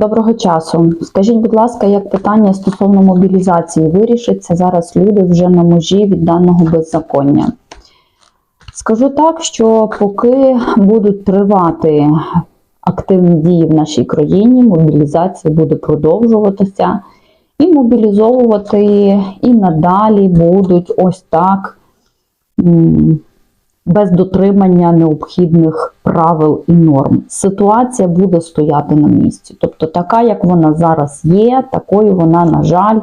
Доброго часу. Скажіть, будь ласка, як питання стосовно мобілізації вирішиться зараз люди вже на межі від даного беззаконня? Скажу так, що поки будуть тривати активні дії в нашій країні, мобілізація буде продовжуватися, і мобілізовувати і надалі будуть ось так. Без дотримання необхідних правил і норм. Ситуація буде стояти на місці. Тобто, така, як вона зараз є, такою вона, на жаль,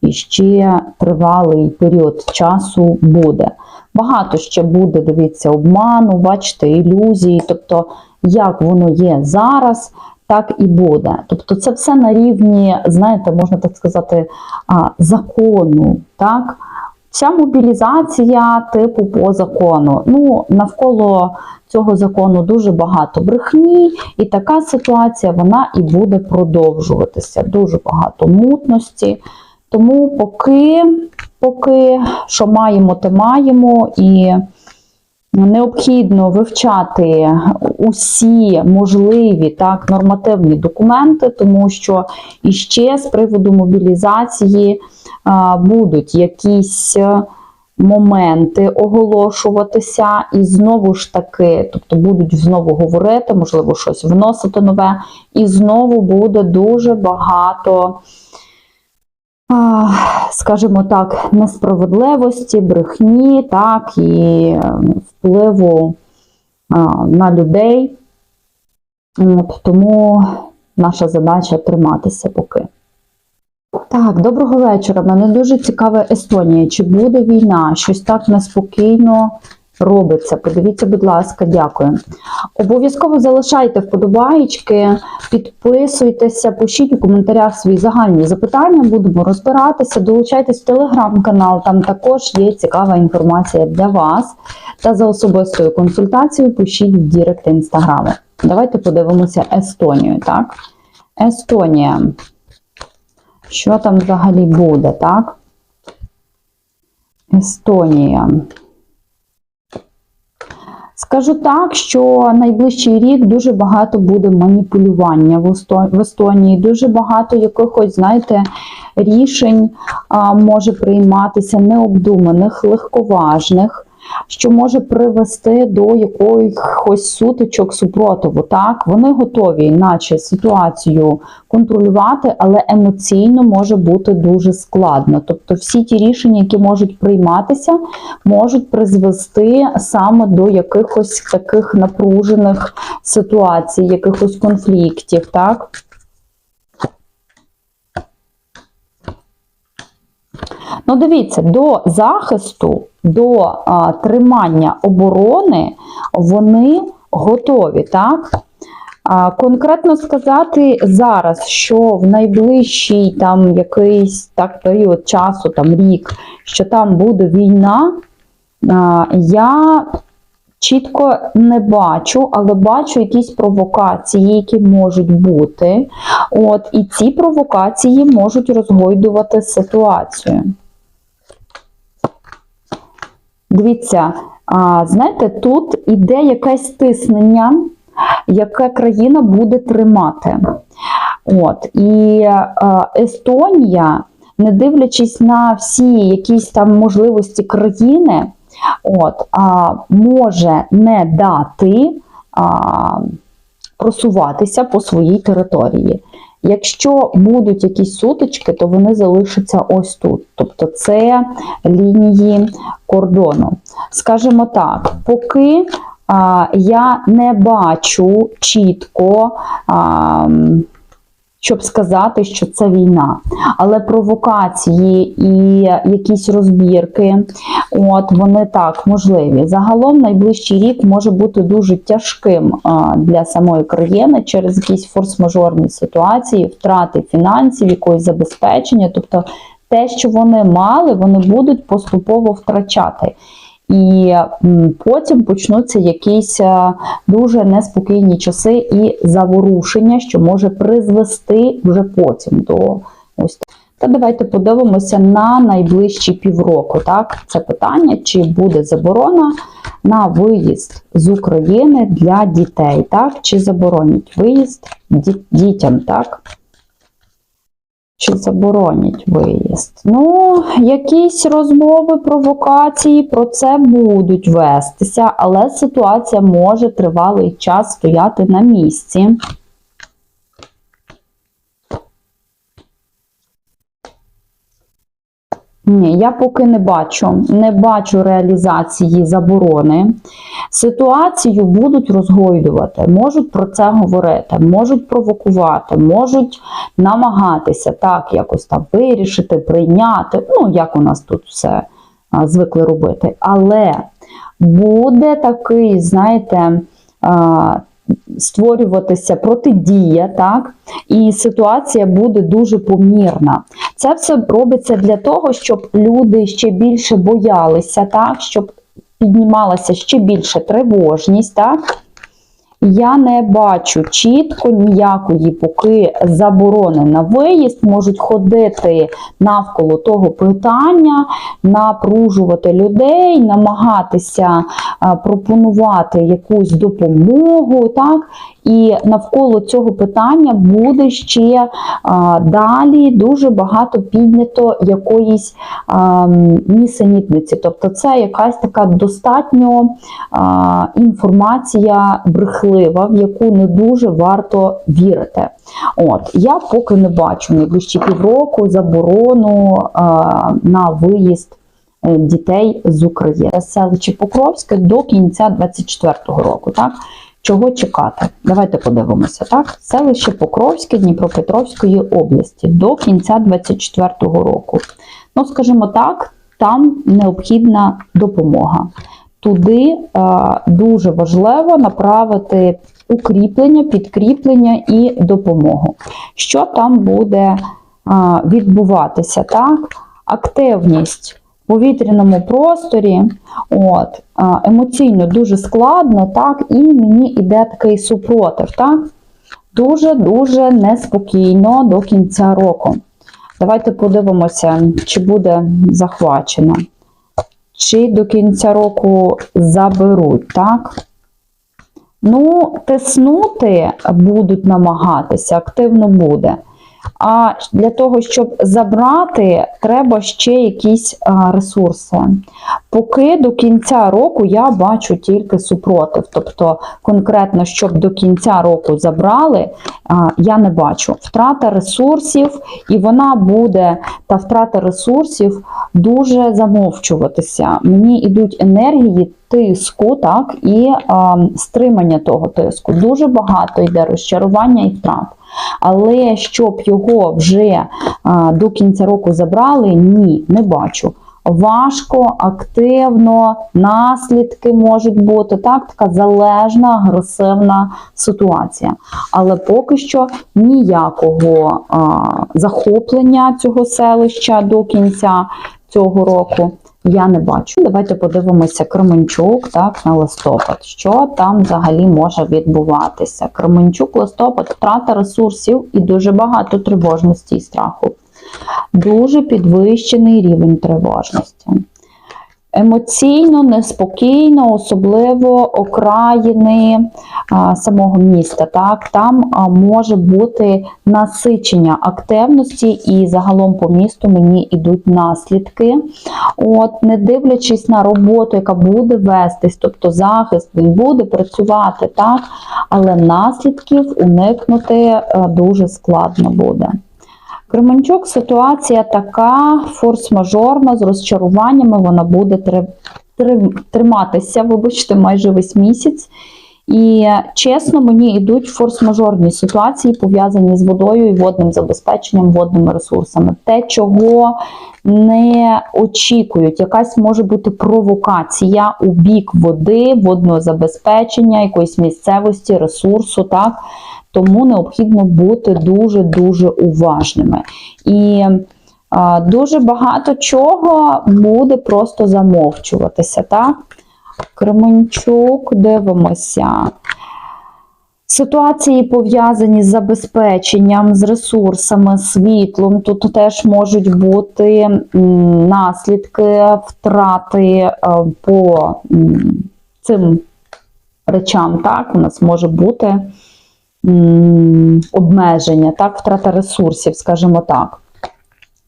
і ще тривалий період часу буде. Багато ще буде, дивіться, обману, бачите, ілюзії. Тобто, як воно є зараз, так і буде. Тобто, це все на рівні, знаєте, можна так сказати, закону. так? Ця мобілізація типу по закону. Ну, навколо цього закону дуже багато брехні, і така ситуація вона і буде продовжуватися. Дуже багато мутності. Тому поки, поки що маємо, те маємо, і необхідно вивчати усі можливі так, нормативні документи, тому що іще з приводу мобілізації будуть якісь е, моменти оголошуватися, і знову ж таки, тобто будуть знову говорити, можливо, щось вносити нове, і знову буде дуже багато. Скажімо так, несправедливості, брехні, так, і е, впливу на людей. Тому наша задача триматися поки. Так, доброго вечора. Мене дуже цікава Естонія. Чи буде війна? Щось так неспокійно робиться. Подивіться, будь ласка, дякую. Обов'язково залишайте вподобаєчки, підписуйтеся, пишіть у коментарях свої загальні запитання, будемо розбиратися. Долучайтесь в телеграм-канал, там також є цікава інформація для вас. Та за особистою консультацією пишіть в Дірект інстаграми. Давайте подивимося Естонію. Так? Естонія. Що там взагалі буде, так? Естонія. Скажу так, що найближчий рік дуже багато буде маніпулювання в Естонії, дуже багато якихось, знаєте, рішень може прийматися необдуманих, легковажних, що може привести до якихось сутичок супротиву. Так, вони готові, наче ситуацію контролювати, але емоційно може бути дуже складно. Тобто, всі ті рішення, які можуть прийматися, можуть призвести саме до якихось таких напружених ситуацій, якихось конфліктів. Так. Ну, дивіться, до захисту, до а, тримання оборони вони готові, так? А, конкретно сказати зараз, що в найближчий там якийсь так період часу, там рік, що там буде війна, а, я чітко не бачу, але бачу якісь провокації, які можуть бути. От, і ці провокації можуть розгойдувати ситуацію. Дивіться, а, знаєте, тут іде якесь стиснення, яке країна буде тримати. От, і а, Естонія, не дивлячись на всі якісь там можливості країни, от, а, може не дати а, просуватися по своїй території. Якщо будуть якісь сутички, то вони залишаться ось тут. Тобто це лінії кордону. Скажімо так, поки а, я не бачу чітко. А, щоб сказати, що це війна. Але провокації і якісь розбірки, от вони так можливі. Загалом найближчий рік може бути дуже тяжким для самої країни через якісь форс-мажорні ситуації, втрати фінансів, якогось забезпечення. Тобто те, що вони мали, вони будуть поступово втрачати. І потім почнуться якісь е, дуже неспокійні часи і заворушення, що може призвести вже потім до ось. Та давайте подивимося на найближчі півроку. Так, це питання, чи буде заборона на виїзд з України для дітей, так, чи заборонять виїзд дітям, так. Чи заборонять виїзд? Ну, якісь розмови, провокації про це будуть вестися, але ситуація може тривалий час стояти на місці. Ні, я поки не бачу, не бачу реалізації заборони. Ситуацію будуть розгойдувати, можуть про це говорити, можуть провокувати, можуть намагатися так якось там вирішити, прийняти. Ну, як у нас тут все звикли робити. Але буде такий, знаєте, створюватися протидія, так, і ситуація буде дуже помірна. Це все робиться для того, щоб люди ще більше боялися, так, щоб піднімалася ще більше тривожність. Так? Я не бачу чітко ніякої поки заборони на виїзд, можуть ходити навколо того питання, напружувати людей, намагатися пропонувати якусь допомогу. Так? І навколо цього питання буде ще а, далі дуже багато піднято якоїсь а, нісенітниці. Тобто це якась така достатньо а, інформація брехлива, в яку не дуже варто вірити. От, Я поки не бачу найближчі півроку заборону а, на виїзд е, дітей з України. Селище Покровське до кінця 24-го року. Так? Чого чекати? Давайте подивимося. Так? Селище Покровське Дніпропетровської області до кінця 24-го року. Ну, скажімо так, там необхідна допомога. Туди е, дуже важливо направити укріплення, підкріплення і допомогу. Що там буде е, відбуватися? Так? Активність в повітряному просторі, от, а, емоційно дуже складно, так, і мені йде такий супротив. так, Дуже-дуже неспокійно до кінця року. Давайте подивимося, чи буде захвачено. Чи до кінця року заберуть, так? Ну, тиснути будуть намагатися, активно буде. А для того, щоб забрати, треба ще якісь ресурси. Поки до кінця року я бачу тільки супротив. Тобто, конкретно, щоб до кінця року забрали, я не бачу. Втрата ресурсів, і вона буде, та втрата ресурсів дуже замовчуватися. Мені йдуть енергії. Тиску, так, і а, стримання того тиску. Дуже багато йде розчарування і втрат. Але щоб його вже а, до кінця року забрали, ні, не бачу. Важко, активно, наслідки можуть бути так, така залежна, агресивна ситуація. Але поки що ніякого а, захоплення цього селища до кінця цього року я не бачу. Давайте подивимося Кременчук так, на листопад. Що там взагалі може відбуватися? Кременчук, листопад, втрата ресурсів і дуже багато тривожності і страху. Дуже підвищений рівень тривожності. Емоційно, неспокійно, особливо окраїни а, самого міста. Так? Там а, може бути насичення активності, і загалом по місту мені йдуть наслідки. От, Не дивлячись на роботу, яка буде вестись, тобто захист, він буде працювати, так? але наслідків уникнути а, дуже складно буде. Кременчук ситуація така форс-мажорна, з розчаруваннями вона буде триматися, вибачте, майже весь місяць. І чесно, мені йдуть форс-мажорні ситуації, пов'язані з водою і водним забезпеченням, водними ресурсами. Те, чого не очікують, якась може бути провокація у бік води, водного забезпечення, якоїсь місцевості, ресурсу. так? Тому необхідно бути дуже-дуже уважними. І а, дуже багато чого буде просто замовчуватися. так? Кременчук, дивимося. Ситуації пов'язані з забезпеченням, з ресурсами, світлом. Тут теж можуть бути наслідки втрати по цим речам. Так, у нас може бути обмеження, так, втрата ресурсів, скажімо так.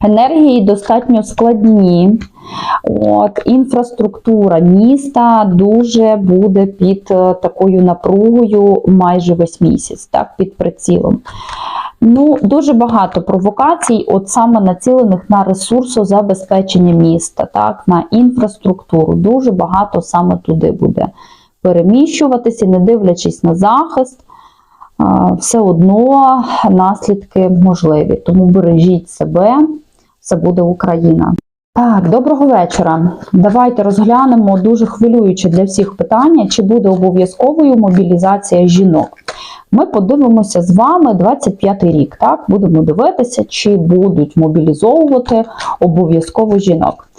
Енергії достатньо складні. От, інфраструктура міста дуже буде під е, такою напругою майже весь місяць, так, під прицілом. Ну, дуже багато провокацій, от саме націлених на ресурсозабезпечення міста, так, на інфраструктуру. Дуже багато саме туди буде переміщуватися, не дивлячись на захист, все одно наслідки можливі. Тому бережіть себе, все буде Україна. Так, доброго вечора. Давайте розглянемо дуже хвилююче для всіх питання, чи буде обов'язковою мобілізація жінок. Ми подивимося з вами 25 рік. Так, будемо дивитися, чи будуть мобілізовувати обов'язково жінок.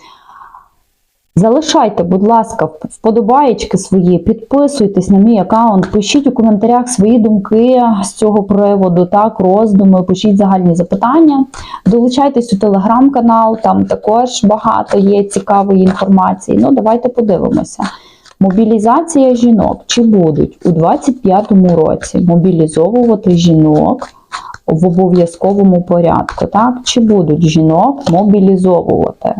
Залишайте, будь ласка, вподобаєчки свої, підписуйтесь на мій аккаунт, пишіть у коментарях свої думки з цього приводу, так, роздуми, пишіть загальні запитання. Долучайтесь у телеграм-канал, там також багато є цікавої інформації. Ну, давайте подивимося. Мобілізація жінок. Чи будуть у 25-му році мобілізовувати жінок в обов'язковому порядку? Так? Чи будуть жінок мобілізовувати?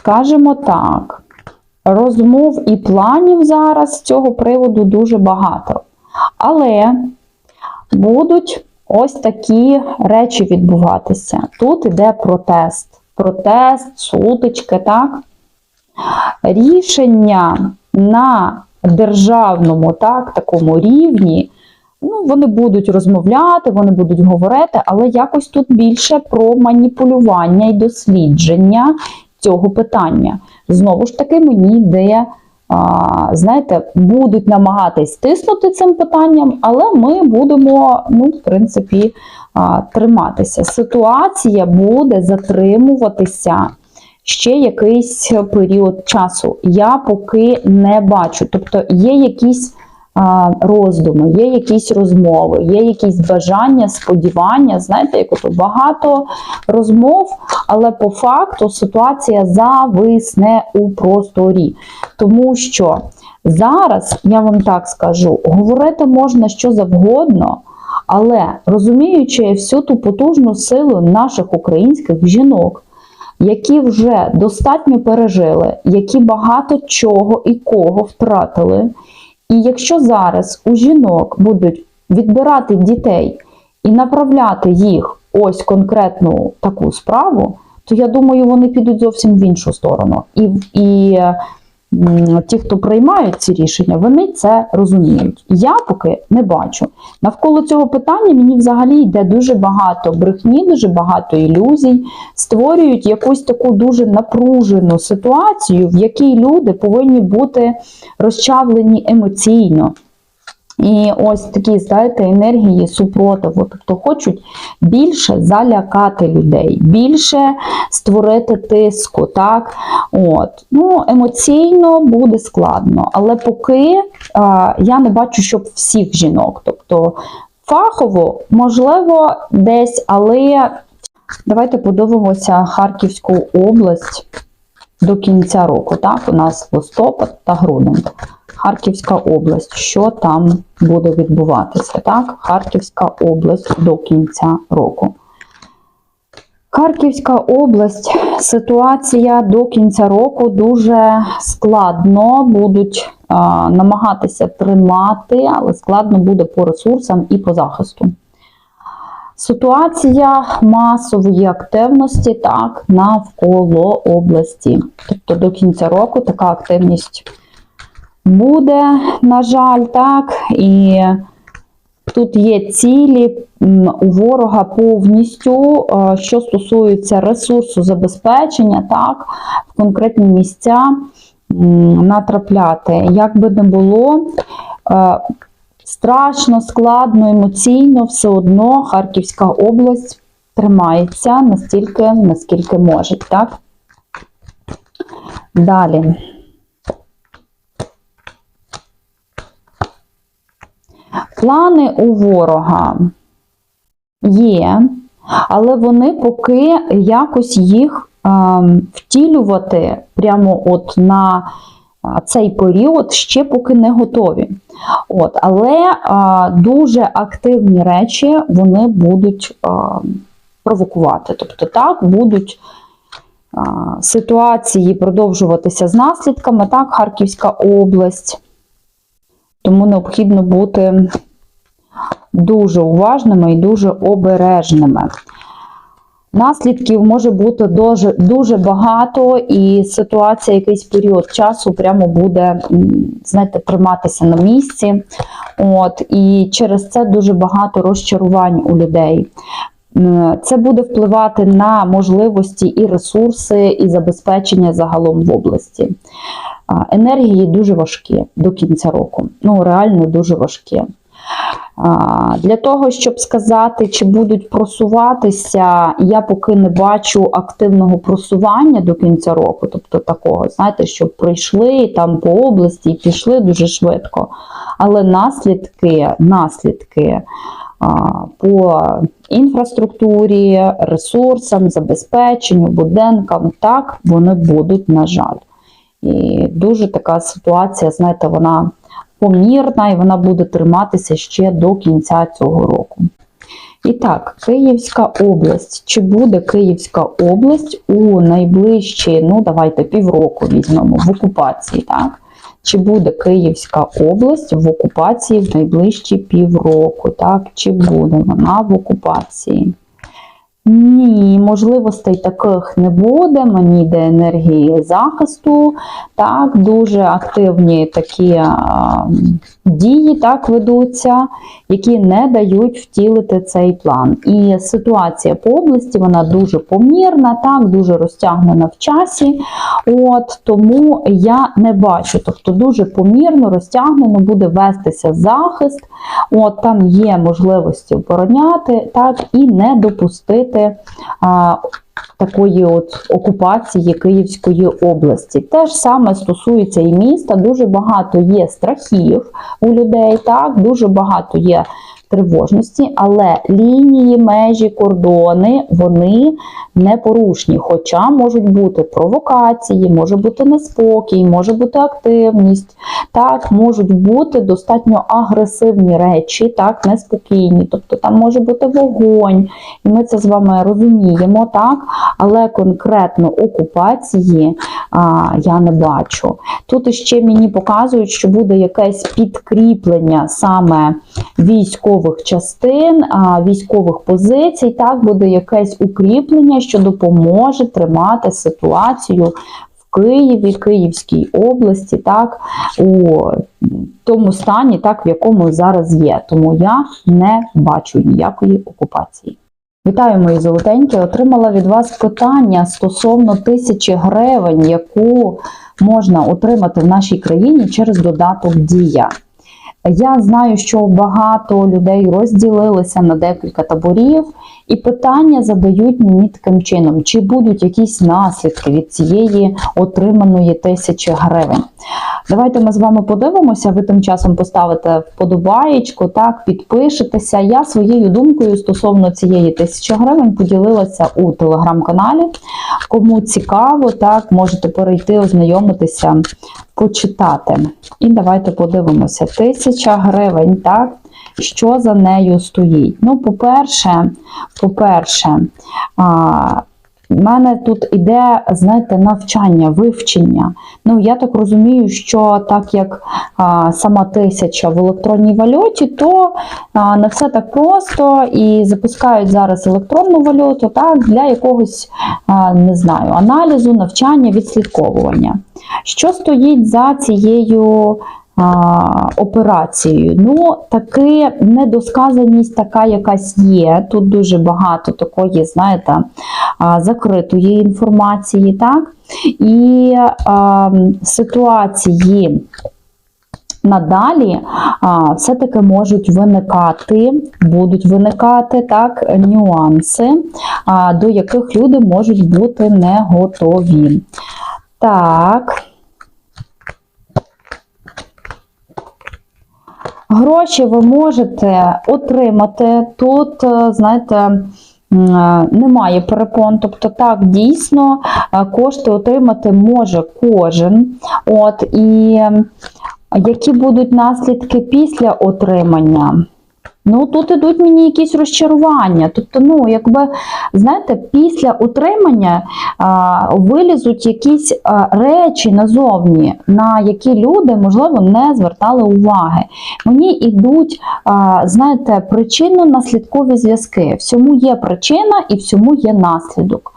Скажемо так, розмов і планів зараз з цього приводу дуже багато. Але будуть ось такі речі відбуватися. Тут іде протест. Протест, сутички, так? Рішення на державному так, такому рівні, ну, вони будуть розмовляти, вони будуть говорити, але якось тут більше про маніпулювання і дослідження цього питання. Знову ж таки, мені йде, знаєте, будуть намагатись тиснути цим питанням, але ми будемо, ну, в принципі, триматися. Ситуація буде затримуватися ще якийсь період часу. Я поки не бачу. Тобто є якісь роздуми, є якісь розмови, є якісь бажання, сподівання. Знаєте, як ото багато розмов, але по факту ситуація зависне у просторі. Тому що зараз, я вам так скажу, говорити можна що завгодно. Але розуміючи всю ту потужну силу наших українських жінок, які вже достатньо пережили, які багато чого і кого втратили. І якщо зараз у жінок будуть відбирати дітей і направляти їх ось конкретну таку справу, то я думаю, вони підуть зовсім в іншу сторону. І, і м, ті, хто приймають ці рішення, вони це розуміють. Я поки не бачу. Навколо цього питання мені взагалі йде дуже багато брехні, дуже багато ілюзій, створюють якусь таку дуже напружену ситуацію, в якій люди повинні бути розчавлені емоційно. І ось такі, знаєте, енергії супротиву. Тобто хочуть більше залякати людей, більше створити тиску. так? От. Ну, Емоційно буде складно, але поки а, я не бачу, щоб всіх жінок. Тобто фахово, можливо, десь, але давайте подивимося Харківську область до кінця року. Так, у нас листопад та грудень. Харківська область, що там буде відбуватися? Так, Харківська область до кінця року. Харківська область, ситуація до кінця року дуже складно будуть а, намагатися тримати, але складно буде по ресурсам і по захисту. Ситуація масової активності так, навколо області. Тобто до кінця року така активність буде, на жаль, так. І тут є цілі у ворога повністю, е, що стосується ресурсу забезпечення, так, в конкретні місця натрапляти. Як би не було, е, страшно, складно, емоційно, все одно Харківська область тримається настільки, наскільки може. Так? Далі. Плани у ворога є, але вони поки якось їх ем, втілювати прямо от на цей період ще поки не готові. От, але а, дуже активні речі вони будуть а, провокувати. Тобто, так, будуть ситуації продовжуватися з наслідками, так, Харківська область. Тому необхідно бути дуже уважними і дуже обережними. Наслідків може бути дуже, дуже багато, і ситуація якийсь період часу прямо буде, знаєте, триматися на місці. От, і через це дуже багато розчарувань у людей. Це буде впливати на можливості і ресурси, і забезпечення загалом в області. Енергії дуже важкі до кінця року. Ну, реально дуже важкі. Для того, щоб сказати, чи будуть просуватися, я поки не бачу активного просування до кінця року, тобто такого, знаєте, щоб прийшли там по області і пішли дуже швидко. Але наслідки, наслідки по інфраструктурі, ресурсам, забезпеченню, будинкам, так, вони будуть, на жаль. І дуже така ситуація, знаєте, вона помірна і вона буде триматися ще до кінця цього року. І так, Київська область. Чи буде Київська область у найближчі, ну давайте півроку візьмемо в окупації, так? Чи буде Київська область в окупації в найближчі півроку? Так? Чи буде вона в окупації? Ні, можливостей таких не буде. Мені йде енергії захисту, так, дуже активні такі а, дії так ведуться, які не дають втілити цей план. І ситуація по області вона дуже помірна, так, дуже розтягнена в часі. От Тому я не бачу, тобто дуже помірно, розтягнено буде вестися захист. От Там є можливості обороняти так, і не допустити а, такої от окупації Київської області. Те ж саме стосується і міста. Дуже багато є страхів у людей, так, дуже багато є тривожності, але лінії, межі, кордони вони непорушні. Хоча можуть бути провокації, може бути неспокій, може бути активність, так, можуть бути достатньо агресивні речі, так, неспокійні. Тобто там може бути вогонь, і ми це з вами розуміємо, так, але конкретно окупації а, я не бачу. Тут ще мені показують, що буде якесь підкріплення саме військових частин, військових позицій, так, буде якесь укріплення, що допоможе тримати ситуацію в Києві, Київській області, так, у тому стані, так, в якому зараз є. Тому я не бачу ніякої окупації. Вітаю, мої золотенькі. Отримала від вас питання стосовно тисячі гривень, яку можна отримати в нашій країні через додаток Дія. Я знаю, що багато людей розділилися на декілька таборів, і питання задають мені таким чином: чи будуть якісь наслідки від цієї отриманої тисячі гривень? Давайте ми з вами подивимося. Ви тим часом поставите вподобаєчку, так, підпишетеся. Я своєю думкою стосовно цієї тисячі гривень поділилася у телеграм-каналі. Кому цікаво, так, можете перейти, ознайомитися, почитати. І давайте подивимося. Тисяча гривень, так? Що за нею стоїть? Ну, по-перше, по-перше, в мене тут іде, знаєте, навчання, вивчення. Ну, я так розумію, що так як а, сама тисяча в електронній валюті, то а, не все так просто і запускають зараз електронну валюту так, для якогось, а, не знаю, аналізу, навчання, відслідковування. Що стоїть за цією операцією? Ну, таки недосказаність така якась є. Тут дуже багато такої, знаєте, закритої інформації, так? І а, ситуації. Надалі все-таки можуть виникати, будуть виникати так, нюанси, до яких люди можуть бути не готові. Так. Гроші ви можете отримати. Тут, е, знаєте, е, немає перепон. Тобто, так, дійсно, е, кошти отримати може кожен. От, і Які будуть наслідки після отримання? Ну, тут ідуть мені якісь розчарування. Тобто, ну, якби, знаєте, після отримання а, вилізуть якісь а, речі назовні, на які люди, можливо, не звертали уваги. Мені йдуть, а, знаєте, причинно-наслідкові зв'язки. Всьому є причина і всьому є наслідок.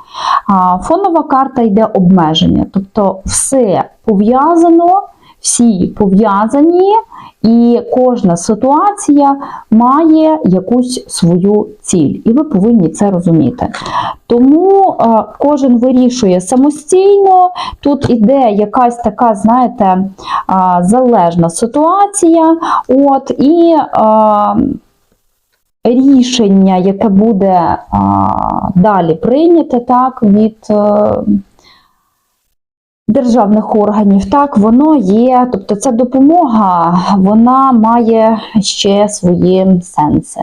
А, фонова карта йде обмеження, тобто все пов'язано, всі пов'язані, і кожна ситуація має якусь свою ціль, і ви повинні це розуміти. Тому е, кожен вирішує самостійно. Тут іде якась така, знаєте, е, залежна ситуація. От, і е, рішення, яке буде е, далі прийняте так, від. Е, Державних органів, так, воно є, тобто ця допомога, вона має ще свої сенси.